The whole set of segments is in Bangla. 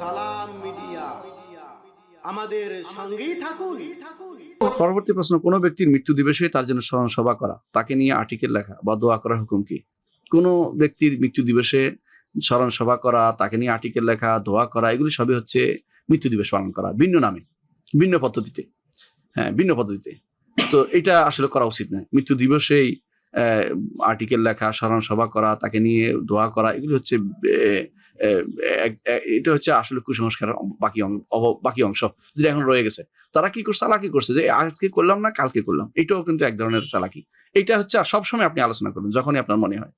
সালাম মিডিয়া। আমাদের সঙ্গেই থাকুন। পরবর্তী প্রশ্ন, কোনো ব্যক্তির মৃত্যু দিবসে তার জন্য স্মরণ সভা করা, তাকে নিয়ে আর্টিকেল লেখা বা দোয়া করার হুকুম কি? কোনো ব্যক্তির মৃত্যু দিবসে স্মরণ সভা করা, তাকে নিয়ে আর্টিকেল লেখা, দোয়া করা, এগুলি সবই হচ্ছে মৃত্যু দিবস পালন করা, ভিন্ন নামে, ভিন্ন পদ্ধতিতে। হ্যাঁ ভিন্ন পদ্ধতিতে। তো এটা আসলে করা উচিত নয়। মৃত্যু দিবসেই আর্টিকেল লেখা, স্মরণ সভা করা, তাকে নিয়ে দোয়া করা, এগুলি হচ্ছে এটা হচ্ছে আসলে কুসংস্কার বাকি বাকি অংশ যেটা এখন রয়ে গেছে। তারা কি করছে? চালাকি করছে? যে আজকে করলাম না, কালকে করলাম। এটাও কিন্তু এক ধরনের চালাকি। এটা হচ্ছে সবসময় আপনি আলোচনা করবেন যখনই আপনার মনে হয়।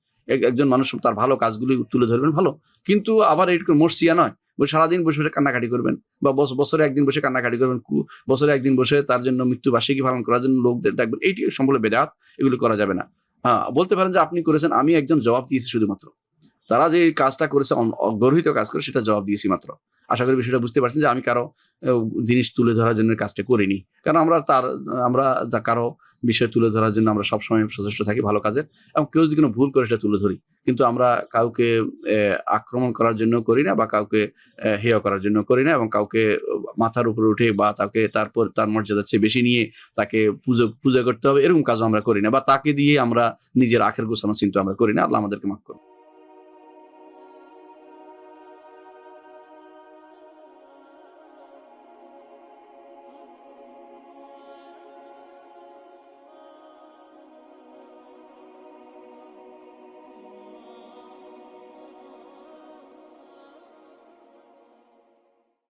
একজন মানুষ তার ভালো কাজগুলি তুলে ধরবেন, ভালো। কিন্তু আবার এরকম মর্সিয়া নয়। সারাদিন বসে বসে কান্নাকাটি করবেন বা বছরে একদিন বসে কান্নাকাটি করবেন বছরে একদিন বসে তার জন্য মৃত্যু বার্ষিকী পালন করার জন্য লোকদের ডাকবেন এইটি সম্পূর্ণ বেদাত, এগুলি করা যাবে না। হ্যাঁ বলতে পারেন যে আপনি করেছেন, আমি একজন জবাব দিয়েছি শুধুমাত্র। তারা যে কাজটা করেছে, অন- কাজ করে, সেটা জবাব দিয়েছি মাত্র। আশা করি বিষয়টা বুঝতে পারছেন যে আমি কারও জিনিস তুলে ধরার জন্য কাজটা করিনি। কারণ আমরা তার, আমরা কারও বিষয় তুলে ধরার জন্য আমরা সবসময় সচেষ্ট থাকি ভালো কাজের, এবং কেউ যদি কোনো ভুল করে সেটা তুলে ধরি। কিন্তু আমরা কাউকে আক্রমণ করার জন্য করি না, বা কাউকে হেয় করার জন্য করি না, এবং কাউকে মাথার উপরে উঠে বা তাকে তারপর তার মর্যাদার চেয়ে বেশি নিয়ে তাকে পুজো, পূজা করতে হবে, এরকম কাজও আমরা করি না, বা তাকে দিয়ে আমরা নিজের আখের গোছানো চিন্তা আমরা করি না। আল্লাহ আমাদেরকে মাফ করুন।